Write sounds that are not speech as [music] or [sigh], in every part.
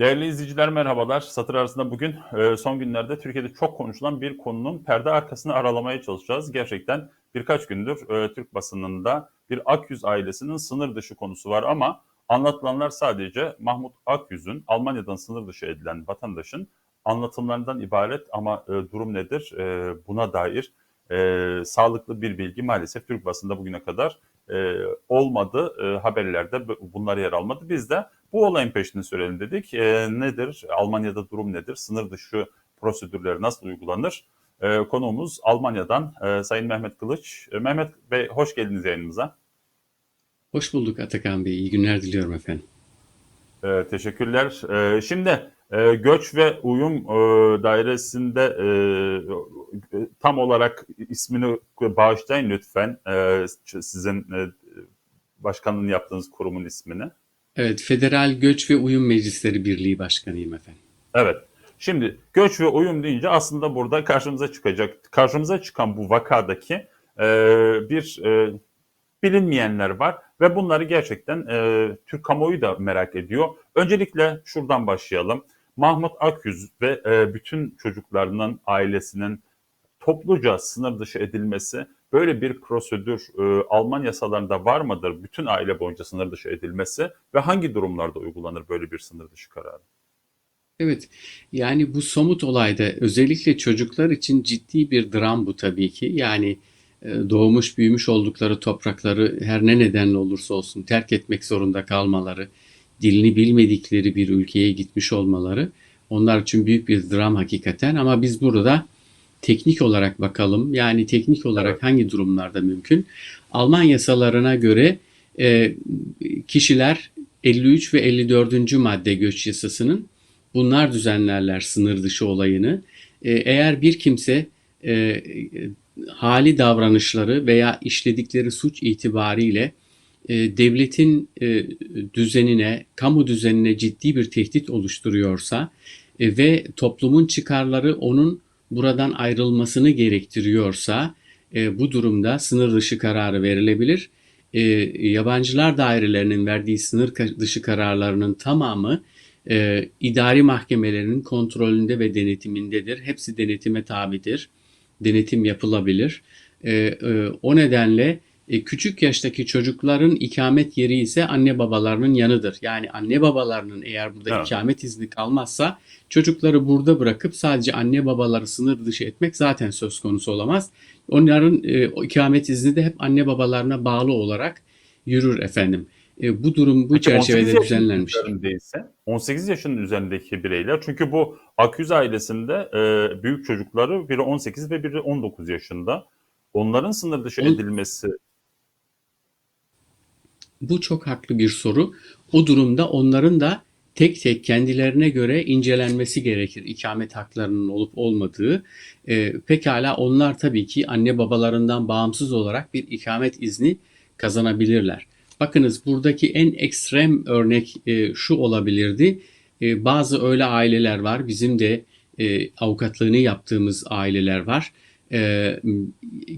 Değerli izleyiciler merhabalar. Satır arasında bugün e, son günlerde Türkiye'de çok konuşulan bir konunun perde arkasını aralamaya çalışacağız. Gerçekten birkaç gündür e, Türk basınında bir Akyüz ailesinin sınır dışı konusu var ama anlatılanlar sadece Mahmut Akyüz'ün Almanya'dan sınır dışı edilen vatandaşın anlatımlarından ibaret ama e, durum nedir buna dair sağlıklı bir bilgi maalesef Türk basında bugüne kadar olmadı. Haberlerde bunlar yer almadı. Biz de bu olayın peşini sürelim dedik. E, nedir? Almanya'da durum nedir? Sınır dışı prosedürleri nasıl uygulanır? E, konuğumuz Almanya'dan e, Sayın Mehmet Kılıç. E, Mehmet Bey hoş geldiniz yayınımıza. Hoş bulduk Atakan Bey. İyi günler diliyorum efendim. E, teşekkürler. E, şimdi e, göç ve uyum e, dairesinde e, tam olarak ismini bağışlayın lütfen. E, sizin e, başkanlığını yaptığınız kurumun ismini. Evet, Federal Göç ve Uyum Meclisleri Birliği Başkanıyım efendim. Evet. Şimdi göç ve uyum deyince aslında burada karşımıza çıkacak, karşımıza çıkan bu vakadaki e, bir e, bilinmeyenler var ve bunları gerçekten e, Türk kamuoyu da merak ediyor. Öncelikle şuradan başlayalım. Mahmut Akyüz ve e, bütün çocuklarının ailesinin topluca sınır dışı edilmesi Böyle bir prosedür e, Alman yasalarında var mıdır? Bütün aile boyunca sınır dışı edilmesi ve hangi durumlarda uygulanır böyle bir sınır dışı kararı? Evet, yani bu somut olayda özellikle çocuklar için ciddi bir dram bu tabii ki. Yani e, doğmuş büyümüş oldukları toprakları her ne nedenle olursa olsun terk etmek zorunda kalmaları, dilini bilmedikleri bir ülkeye gitmiş olmaları onlar için büyük bir dram hakikaten ama biz burada teknik olarak bakalım. Yani teknik olarak hangi durumlarda mümkün? Alman yasalarına göre e, kişiler 53 ve 54. madde göç yasasının bunlar düzenlerler sınır dışı olayını. E, eğer bir kimse e, hali davranışları veya işledikleri suç itibariyle e, devletin e, düzenine, kamu düzenine ciddi bir tehdit oluşturuyorsa e, ve toplumun çıkarları onun buradan ayrılmasını gerektiriyorsa e, bu durumda sınır dışı kararı verilebilir. E, yabancılar dairelerinin verdiği sınır dışı kararlarının tamamı e, idari mahkemelerinin kontrolünde ve denetimindedir. Hepsi denetime tabidir. Denetim yapılabilir. E, e, o nedenle e, küçük yaştaki çocukların ikamet yeri ise anne babalarının yanıdır. Yani anne babalarının eğer burada evet. ikamet izni kalmazsa çocukları burada bırakıp sadece anne babaları sınır dışı etmek zaten söz konusu olamaz. Onların e, o ikamet izni de hep anne babalarına bağlı olarak yürür efendim. E, bu durum bu Peki, çerçevede düzenlenmiş. 18 yaşının üzerindeki bireyler çünkü bu Akyüz ailesinde e, büyük çocukları biri 18 ve biri 19 yaşında. Onların sınır dışı edilmesi bu çok haklı bir soru. O durumda onların da tek tek kendilerine göre incelenmesi gerekir ikamet haklarının olup olmadığı. E, pekala onlar tabii ki anne babalarından bağımsız olarak bir ikamet izni kazanabilirler. Bakınız buradaki en ekstrem örnek e, şu olabilirdi. E, bazı öyle aileler var. Bizim de e, avukatlığını yaptığımız aileler var. E,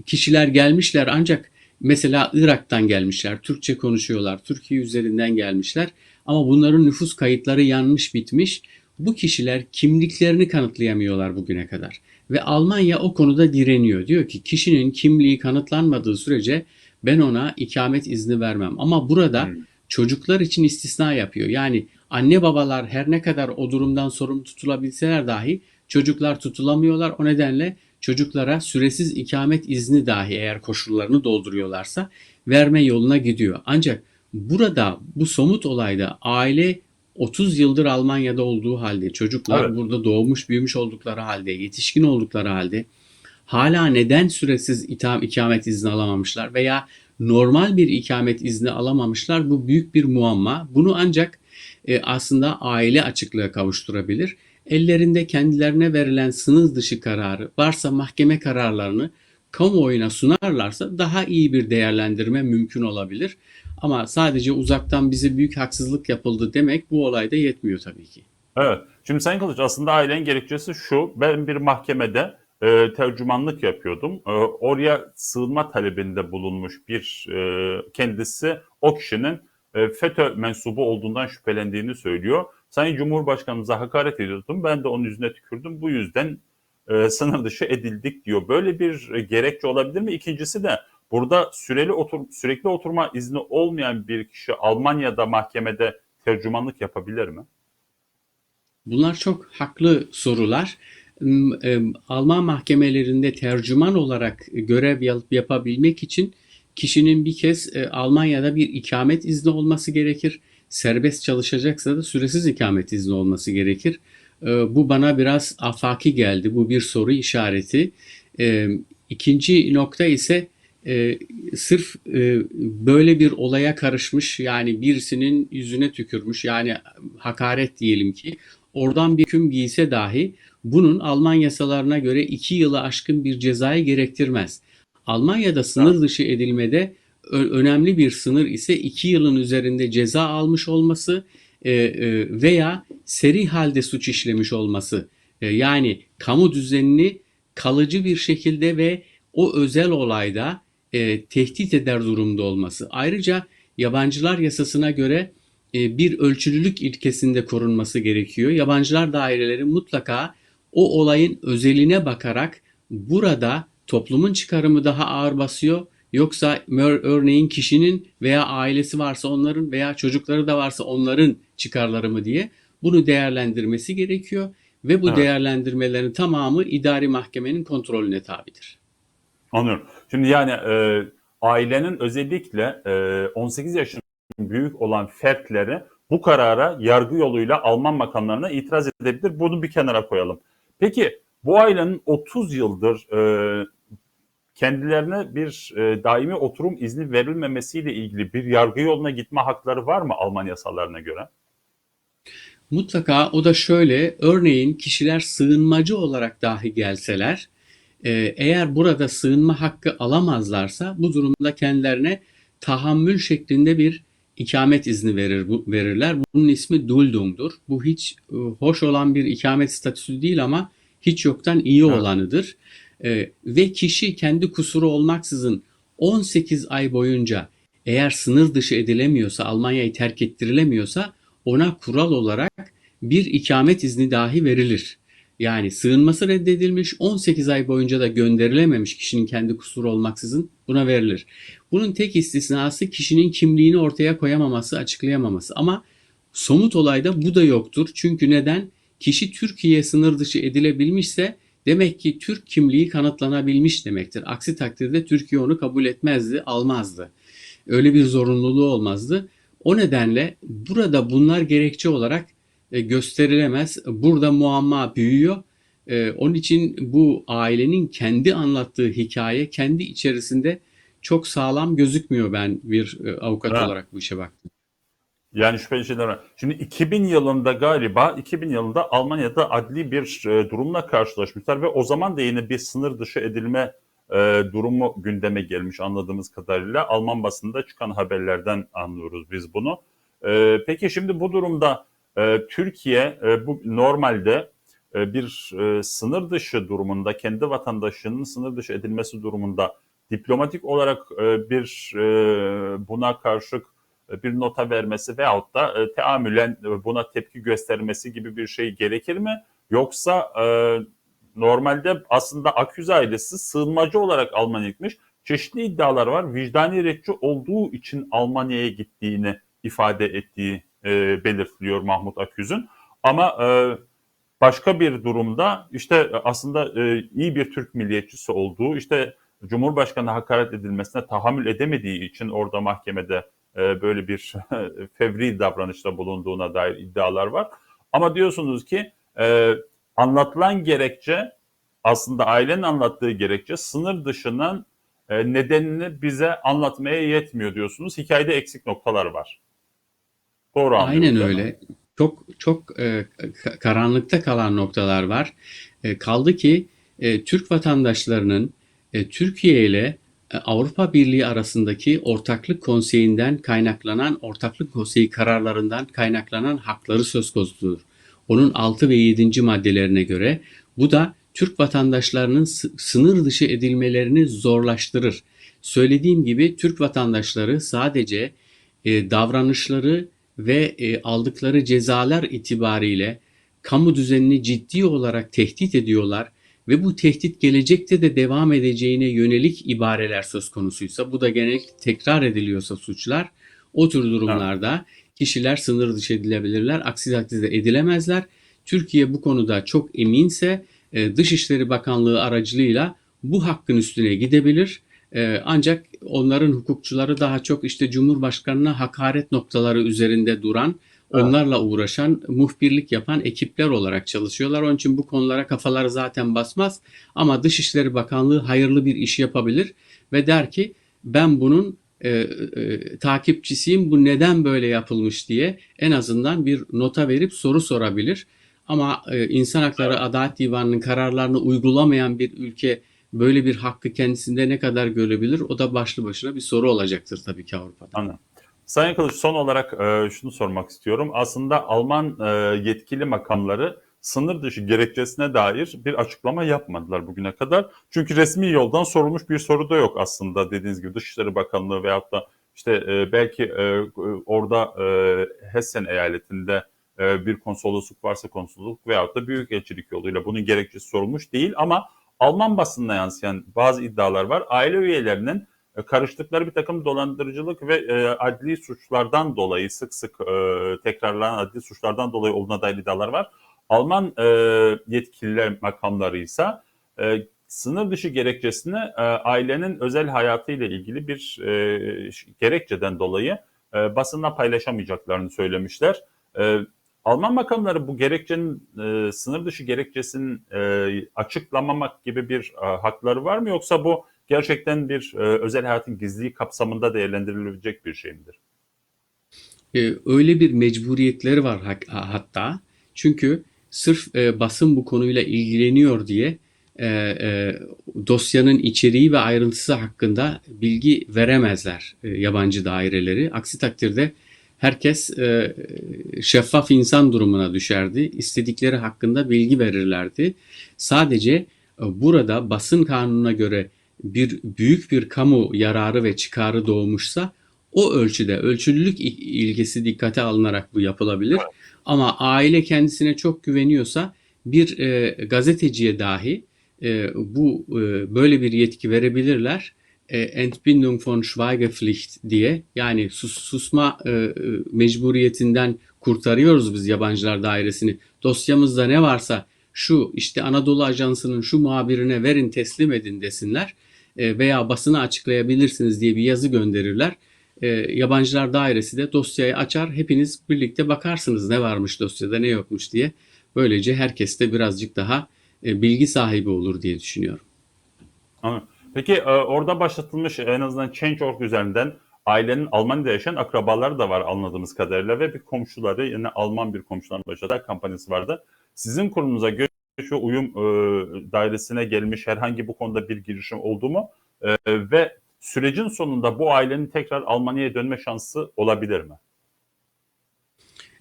kişiler gelmişler ancak Mesela Irak'tan gelmişler, Türkçe konuşuyorlar, Türkiye üzerinden gelmişler ama bunların nüfus kayıtları yanmış bitmiş. Bu kişiler kimliklerini kanıtlayamıyorlar bugüne kadar. Ve Almanya o konuda direniyor. Diyor ki kişinin kimliği kanıtlanmadığı sürece ben ona ikamet izni vermem. Ama burada hmm. çocuklar için istisna yapıyor. Yani anne babalar her ne kadar o durumdan sorumlu tutulabilseler dahi çocuklar tutulamıyorlar. O nedenle çocuklara süresiz ikamet izni dahi eğer koşullarını dolduruyorlarsa verme yoluna gidiyor. Ancak burada bu somut olayda aile 30 yıldır Almanya'da olduğu halde, çocuklar evet. burada doğmuş büyümüş oldukları halde, yetişkin oldukları halde hala neden süresiz itham, ikamet izni alamamışlar veya normal bir ikamet izni alamamışlar bu büyük bir muamma. Bunu ancak e, aslında aile açıklığa kavuşturabilir ellerinde kendilerine verilen sınır dışı kararı varsa mahkeme kararlarını kamuoyuna sunarlarsa daha iyi bir değerlendirme mümkün olabilir. Ama sadece uzaktan bize büyük haksızlık yapıldı demek bu olayda yetmiyor tabii ki. Evet. Şimdi Sayın Kılıç aslında ailenin gerekçesi şu. Ben bir mahkemede e, tercümanlık yapıyordum. E, oraya sığınma talebinde bulunmuş bir e, kendisi o kişinin FETÖ mensubu olduğundan şüphelendiğini söylüyor. Sayın Cumhurbaşkanımıza hakaret ediyordum. Ben de onun yüzüne tükürdüm. Bu yüzden e, sınır dışı edildik diyor. Böyle bir e, gerekçe olabilir mi? İkincisi de burada süreli otur, sürekli oturma izni olmayan bir kişi Almanya'da mahkemede tercümanlık yapabilir mi? Bunlar çok haklı sorular. E, Alman mahkemelerinde tercüman olarak görev yap- yapabilmek için kişinin bir kez e, Almanya'da bir ikamet izni olması gerekir. Serbest çalışacaksa da süresiz ikamet izni olması gerekir. E, Bu bana biraz afaki geldi. Bu bir soru işareti. E, İkinci nokta ise e, sırf e, böyle bir olaya karışmış yani birisinin yüzüne tükürmüş yani hakaret diyelim ki oradan bir hüküm giyse dahi bunun Alman yasalarına göre iki yılı aşkın bir cezayı gerektirmez. Almanya'da sınır dışı edilmede önemli bir sınır ise iki yılın üzerinde ceza almış olması e, e, veya seri halde suç işlemiş olması. E, yani kamu düzenini kalıcı bir şekilde ve o özel olayda tehdit eder durumda olması. Ayrıca yabancılar yasasına göre bir ölçülülük ilkesinde korunması gerekiyor. Yabancılar daireleri mutlaka o olayın özeline bakarak burada toplumun çıkarımı daha ağır basıyor yoksa örneğin kişinin veya ailesi varsa onların veya çocukları da varsa onların çıkarları mı diye bunu değerlendirmesi gerekiyor ve bu Evet. değerlendirmelerin tamamı idari mahkemenin kontrolüne tabidir. Anlıyorum. Şimdi yani e, ailenin özellikle e, 18 yaşın büyük olan fertleri bu karara yargı yoluyla Alman makamlarına itiraz edebilir. Bunu bir kenara koyalım. Peki bu ailenin 30 yıldır e, kendilerine bir e, daimi oturum izni verilmemesiyle ilgili bir yargı yoluna gitme hakları var mı Alman yasalarına göre? Mutlaka o da şöyle, örneğin kişiler sığınmacı olarak dahi gelseler, e, eğer burada sığınma hakkı alamazlarsa bu durumda kendilerine tahammül şeklinde bir ikamet izni verir bu, verirler. Bunun ismi Duldung'dur. Bu hiç e, hoş olan bir ikamet statüsü değil ama hiç yoktan iyi olanıdır. E, ve kişi kendi kusuru olmaksızın 18 ay boyunca eğer sınır dışı edilemiyorsa, Almanya'yı terk ettirilemiyorsa ona kural olarak bir ikamet izni dahi verilir. Yani sığınması reddedilmiş 18 ay boyunca da gönderilememiş kişinin kendi kusuru olmaksızın buna verilir. Bunun tek istisnası kişinin kimliğini ortaya koyamaması, açıklayamaması. Ama somut olayda bu da yoktur. Çünkü neden? Kişi Türkiye sınır dışı edilebilmişse demek ki Türk kimliği kanıtlanabilmiş demektir. Aksi takdirde Türkiye onu kabul etmezdi, almazdı. Öyle bir zorunluluğu olmazdı. O nedenle burada bunlar gerekçe olarak e, gösterilemez. Burada muamma büyüyor. E, Onun için bu ailenin kendi anlattığı hikaye kendi içerisinde çok sağlam gözükmüyor ben bir e, avukat Evet. olarak bu işe baktım. Yani şüpheli şeyler var. Şimdi 2000 yılında galiba 2000 yılında Almanya'da adli bir e, durumla karşılaşmışlar ve o zaman da yine bir sınır dışı edilme e, durumu gündeme gelmiş anladığımız kadarıyla. Alman basında çıkan haberlerden anlıyoruz biz bunu. E, peki şimdi bu durumda e, Türkiye e, bu normalde e, bir e, sınır dışı durumunda kendi vatandaşının sınır dışı edilmesi durumunda diplomatik olarak e, bir e, buna karşılık e, bir nota vermesi veyahut da e, teamülen e, buna tepki göstermesi gibi bir şey gerekir mi? Yoksa e, normalde aslında Aküz ailesi sığınmacı olarak Almanya'ya gitmiş. Çeşitli iddialar var. Vicdani retçi olduğu için Almanya'ya gittiğini ifade ettiği e, belirtiliyor Mahmut Aküz'ün. Ama e, başka bir durumda işte e, aslında e, iyi bir Türk milliyetçisi olduğu, işte Cumhurbaşkanı hakaret edilmesine tahammül edemediği için orada mahkemede e, böyle bir [laughs] fevri davranışta bulunduğuna dair iddialar var. Ama diyorsunuz ki e, anlatılan gerekçe aslında ailenin anlattığı gerekçe sınır dışının e, nedenini bize anlatmaya yetmiyor diyorsunuz. Hikayede eksik noktalar var. Doğru anlıyorum. Aynen öyle. Çok çok e, ka- karanlıkta kalan noktalar var. E, kaldı ki e, Türk vatandaşlarının e, Türkiye ile Avrupa Birliği arasındaki ortaklık konseyinden kaynaklanan, ortaklık konseyi kararlarından kaynaklanan hakları söz konusudur. Onun 6 ve 7. maddelerine göre bu da Türk vatandaşlarının sı- sınır dışı edilmelerini zorlaştırır. Söylediğim gibi Türk vatandaşları sadece e, davranışları ve e, aldıkları cezalar itibariyle kamu düzenini ciddi olarak tehdit ediyorlar ve bu tehdit gelecekte de devam edeceğine yönelik ibareler söz konusuysa bu da genellikle tekrar ediliyorsa suçlar o tür durumlarda kişiler sınır dışı edilebilirler. Aksi takdirde edilemezler. Türkiye bu konuda çok eminse e, Dışişleri Bakanlığı aracılığıyla bu hakkın üstüne gidebilir. E, ancak onların hukukçuları daha çok işte Cumhurbaşkanına hakaret noktaları üzerinde duran. Onlarla uğraşan, muhbirlik yapan ekipler olarak çalışıyorlar. Onun için bu konulara kafaları zaten basmaz. Ama Dışişleri Bakanlığı hayırlı bir iş yapabilir ve der ki ben bunun e, e, takipçisiyim, bu neden böyle yapılmış diye en azından bir nota verip soru sorabilir. Ama e, İnsan Hakları Adalet Divanı'nın kararlarını uygulamayan bir ülke böyle bir hakkı kendisinde ne kadar görebilir? O da başlı başına bir soru olacaktır tabii ki Avrupa'da. Anladım. Sayın Kılıç son olarak e, şunu sormak istiyorum. Aslında Alman e, yetkili makamları sınır dışı gerekçesine dair bir açıklama yapmadılar bugüne kadar. Çünkü resmi yoldan sorulmuş bir soru da yok aslında dediğiniz gibi Dışişleri Bakanlığı veyahut da işte e, belki e, orada e, Hessen eyaletinde e, bir konsolosluk varsa konsolosluk veyahut da büyükelçilik yoluyla bunun gerekçesi sorulmuş değil ama Alman basınına yansıyan bazı iddialar var. Aile üyelerinin karıştıkları bir takım dolandırıcılık ve e, adli suçlardan dolayı sık sık e, tekrarlanan adli suçlardan dolayı olduğuna dair iddialar var. Alman e, yetkililer makamları ise e, sınır dışı gerekçesini e, ailenin özel hayatıyla ilgili bir e, gerekçeden dolayı e, basınla paylaşamayacaklarını söylemişler. E, Alman makamları bu gerekçenin e, sınır dışı gerekçesinin e, açıklamamak gibi bir e, hakları var mı yoksa bu gerçekten bir e, özel hayatın gizliliği kapsamında değerlendirilebilecek bir şey midir? E, öyle bir mecburiyetleri var hak- hatta. Çünkü sırf e, basın bu konuyla ilgileniyor diye e, e, dosyanın içeriği ve ayrıntısı hakkında bilgi veremezler e, yabancı daireleri. Aksi takdirde herkes e, şeffaf insan durumuna düşerdi. İstedikleri hakkında bilgi verirlerdi. Sadece e, burada basın kanununa göre bir büyük bir kamu yararı ve çıkarı doğmuşsa o ölçüde ölçülülük il- ilgesi dikkate alınarak bu yapılabilir. Ama aile kendisine çok güveniyorsa bir e, gazeteciye dahi e, bu e, böyle bir yetki verebilirler. E, Entbindung von Schweigepflicht diye yani sus, susma e, mecburiyetinden kurtarıyoruz biz yabancılar dairesini. Dosyamızda ne varsa şu işte Anadolu Ajansı'nın şu muhabirine verin teslim edin desinler veya basına açıklayabilirsiniz diye bir yazı gönderirler. E, yabancılar dairesi de dosyayı açar. Hepiniz birlikte bakarsınız ne varmış dosyada ne yokmuş diye. Böylece herkes de birazcık daha e, bilgi sahibi olur diye düşünüyorum. Peki e, orada başlatılmış en azından Change.org üzerinden ailenin Almanya'da yaşayan akrabaları da var anladığımız kadarıyla ve bir komşuları yine Alman bir komşuların başladığı kampanyası vardı. Sizin kurumunuza göç ve uyum e, dairesine gelmiş herhangi bu konuda bir girişim oldu mu? E, ve sürecin sonunda bu ailenin tekrar Almanya'ya dönme şansı olabilir mi?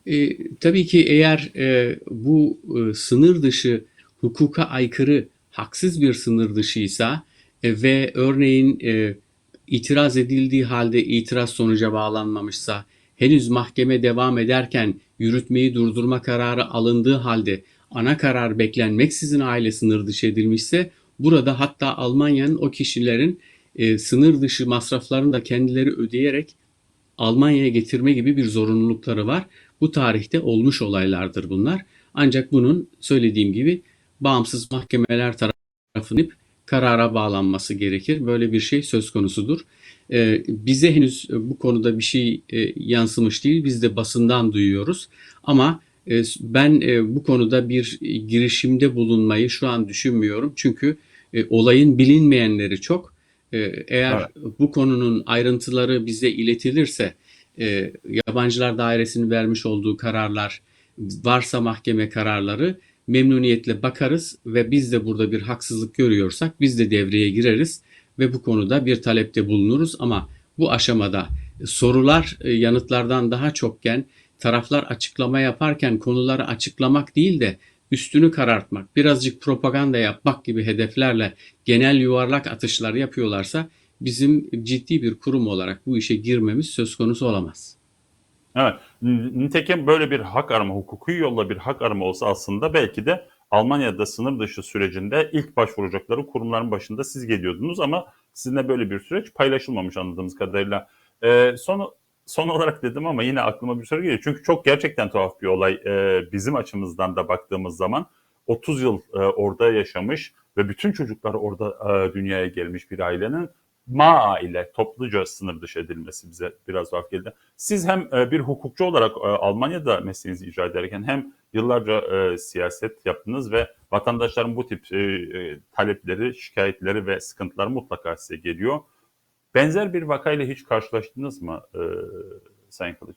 E, tabii ki eğer e, bu e, sınır dışı hukuka aykırı haksız bir sınır dışıysa e, ve örneğin e, itiraz edildiği halde itiraz sonuca bağlanmamışsa henüz mahkeme devam ederken yürütmeyi durdurma kararı alındığı halde ana karar beklenmeksizin aile sınır dışı edilmişse burada hatta Almanya'nın o kişilerin e, sınır dışı masraflarını da kendileri ödeyerek Almanya'ya getirme gibi bir zorunlulukları var. Bu tarihte olmuş olaylardır bunlar. Ancak bunun söylediğim gibi bağımsız mahkemeler tarafından karara bağlanması gerekir. Böyle bir şey söz konusudur. Ee, bize henüz bu konuda bir şey e, yansımış değil. Biz de basından duyuyoruz. Ama ben e, bu konuda bir girişimde bulunmayı şu an düşünmüyorum. Çünkü e, olayın bilinmeyenleri çok. E, eğer bu konunun ayrıntıları bize iletilirse e, yabancılar dairesinin vermiş olduğu kararlar varsa mahkeme kararları memnuniyetle bakarız ve biz de burada bir haksızlık görüyorsak biz de devreye gireriz ve bu konuda bir talepte bulunuruz ama bu aşamada sorular e, yanıtlardan daha çokken taraflar açıklama yaparken konuları açıklamak değil de üstünü karartmak, birazcık propaganda yapmak gibi hedeflerle genel yuvarlak atışlar yapıyorlarsa bizim ciddi bir kurum olarak bu işe girmemiz söz konusu olamaz. Evet. Nitekim böyle bir hak arama, hukuki yolla bir hak arama olsa aslında belki de Almanya'da sınır dışı sürecinde ilk başvuracakları kurumların başında siz geliyordunuz ama sizinle böyle bir süreç paylaşılmamış anladığımız kadarıyla. Ee, son, son olarak dedim ama yine aklıma bir soru geliyor. Çünkü çok gerçekten tuhaf bir olay ee, bizim açımızdan da baktığımız zaman 30 yıl e, orada yaşamış ve bütün çocuklar orada e, dünyaya gelmiş bir ailenin ma ile topluca sınır dışı edilmesi bize biraz tuhaf geldi. Siz hem e, bir hukukçu olarak e, Almanya'da mesleğinizi icra ederken hem yıllarca e, siyaset yaptınız ve vatandaşların bu tip e, e, talepleri, şikayetleri ve sıkıntıları mutlaka size geliyor. Benzer bir vakayla hiç karşılaştınız mı e, Sayın Kılıç?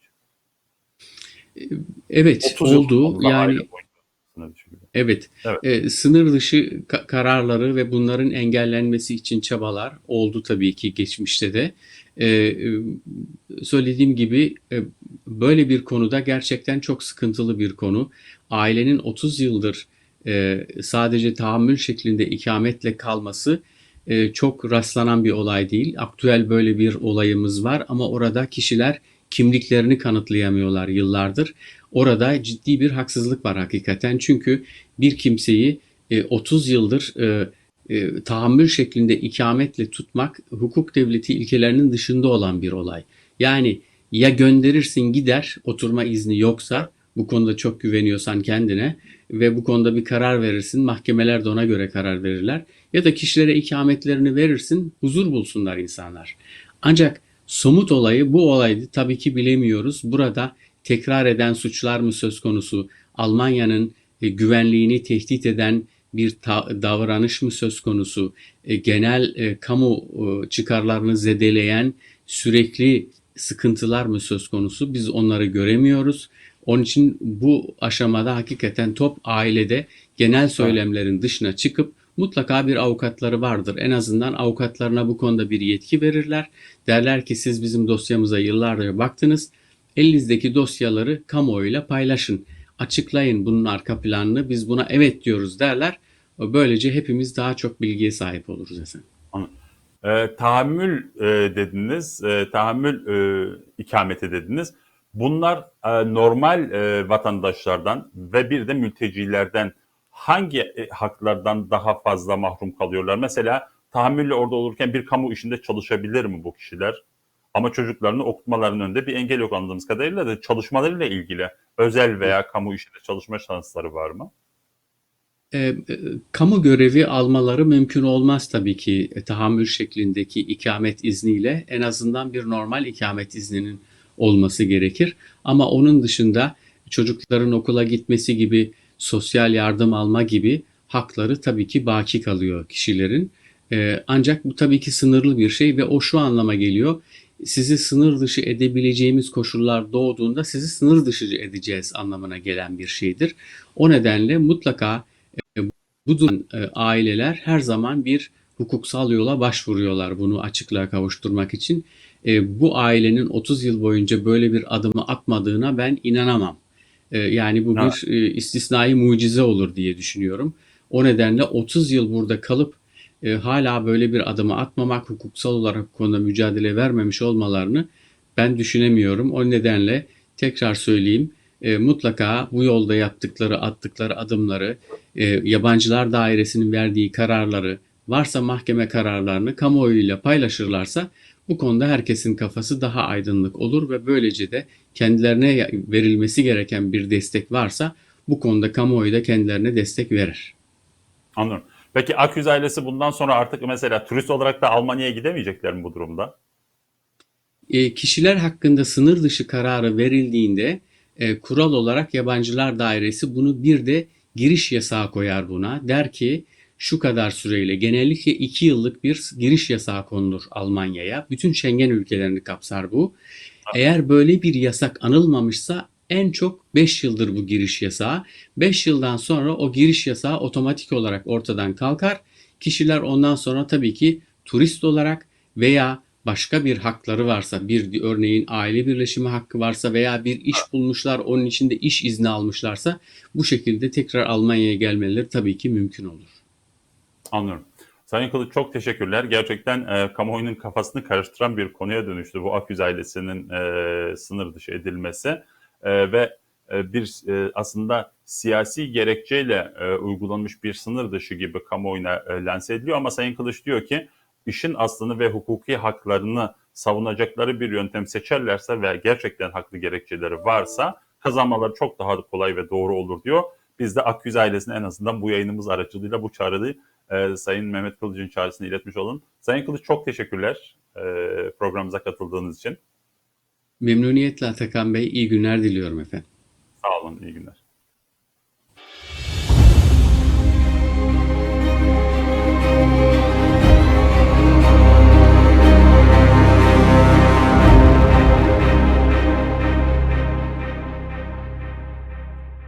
Evet 30 yıl oldu. Yani. Evet, Evet. e, sınır dışı ka- kararları ve bunların engellenmesi için çabalar oldu tabii ki geçmişte de. E, e, söylediğim gibi e, böyle bir konuda gerçekten çok sıkıntılı bir konu. Ailenin 30 yıldır e, sadece tahammül şeklinde ikametle kalması e, çok rastlanan bir olay değil. Aktüel böyle bir olayımız var ama orada kişiler kimliklerini kanıtlayamıyorlar yıllardır. Orada ciddi bir haksızlık var hakikaten. Çünkü bir kimseyi e, 30 yıldır e, e, tahammül şeklinde ikametle tutmak hukuk devleti ilkelerinin dışında olan bir olay. Yani ya gönderirsin gider oturma izni yoksa bu konuda çok güveniyorsan kendine ve bu konuda bir karar verirsin. Mahkemeler de ona göre karar verirler. Ya da kişilere ikametlerini verirsin, huzur bulsunlar insanlar. Ancak somut olayı bu olaydı tabii ki bilemiyoruz. Burada tekrar eden suçlar mı söz konusu? Almanya'nın e, güvenliğini tehdit eden bir davranış mı söz konusu? E, genel e, kamu çıkarlarını zedeleyen sürekli sıkıntılar mı söz konusu? Biz onları göremiyoruz. Onun için bu aşamada hakikaten top ailede genel söylemlerin dışına çıkıp mutlaka bir avukatları vardır. En azından avukatlarına bu konuda bir yetki verirler. Derler ki siz bizim dosyamıza yıllardır baktınız. Elinizdeki dosyaları kamuoyuyla paylaşın. Açıklayın bunun arka planını. Biz buna evet diyoruz derler. Böylece hepimiz daha çok bilgiye sahip oluruz efendim. E, tahammül e, dediniz, e, tahammül e, ikameti dediniz. Bunlar e, normal e, vatandaşlardan ve bir de mültecilerden hangi e, haklardan daha fazla mahrum kalıyorlar? Mesela tahammülle orada olurken bir kamu işinde çalışabilir mi bu kişiler? Ama çocuklarını okutmalarının önünde bir engel yok anladığımız kadarıyla da çalışmalarıyla ilgili özel veya kamu işinde çalışma şansları var mı? E, e, kamu görevi almaları mümkün olmaz tabii ki e, tahammül şeklindeki ikamet izniyle en azından bir normal ikamet izninin olması gerekir. Ama onun dışında çocukların okula gitmesi gibi sosyal yardım alma gibi hakları tabii ki baki kalıyor kişilerin. E, ancak bu tabii ki sınırlı bir şey ve o şu anlama geliyor. Sizi sınır dışı edebileceğimiz koşullar doğduğunda sizi sınır dışı edeceğiz anlamına gelen bir şeydir. O nedenle mutlaka bu durum e, aileler her zaman bir hukuksal yola başvuruyorlar bunu açıklığa kavuşturmak için. E, bu ailenin 30 yıl boyunca böyle bir adımı atmadığına ben inanamam. E, yani bu bir e, istisnai mucize olur diye düşünüyorum. O nedenle 30 yıl burada kalıp e, hala böyle bir adımı atmamak, hukuksal olarak konuda mücadele vermemiş olmalarını ben düşünemiyorum. O nedenle tekrar söyleyeyim, e, mutlaka bu yolda yaptıkları, attıkları adımları, e, yabancılar dairesinin verdiği kararları, varsa mahkeme kararlarını kamuoyuyla paylaşırlarsa bu konuda herkesin kafası daha aydınlık olur ve böylece de kendilerine verilmesi gereken bir destek varsa bu konuda kamuoyu da kendilerine destek verir. Anlıyorum. Peki Akyüz ailesi bundan sonra artık mesela turist olarak da Almanya'ya gidemeyecekler mi bu durumda? E, kişiler hakkında sınır dışı kararı verildiğinde e, kural olarak yabancılar dairesi bunu bir de giriş yasağı koyar buna. Der ki şu kadar süreyle genellikle 2 yıllık bir giriş yasağı konulur Almanya'ya. Bütün Schengen ülkelerini kapsar bu. Eğer böyle bir yasak anılmamışsa en çok 5 yıldır bu giriş yasağı. 5 yıldan sonra o giriş yasağı otomatik olarak ortadan kalkar. Kişiler ondan sonra tabii ki turist olarak veya başka bir hakları varsa, bir örneğin aile birleşimi hakkı varsa veya bir iş bulmuşlar, onun için de iş izni almışlarsa bu şekilde tekrar Almanya'ya gelmeleri tabii ki mümkün olur. Anlıyorum. Sayın Kılıç çok teşekkürler. Gerçekten e, kamuoyunun kafasını karıştıran bir konuya dönüştü bu Aküz ailesinin e, sınır dışı edilmesi E, ve e, bir e, aslında siyasi gerekçeyle e, uygulanmış bir sınır dışı gibi kamuoyuna e, lanse ediliyor ama Sayın Kılıç diyor ki işin aslını ve hukuki haklarını savunacakları bir yöntem seçerlerse ve gerçekten haklı gerekçeleri varsa kazanmaları çok daha kolay ve doğru olur diyor. Biz de Aküz ailesine en azından bu yayınımız aracılığıyla bu çağrıyı e, Sayın Mehmet Kılıç'ın çağrısını iletmiş olun. Sayın Kılıç çok teşekkürler e, programımıza katıldığınız için. Memnuniyetle Atakan Bey iyi günler diliyorum efendim. Sağ olun, iyi günler.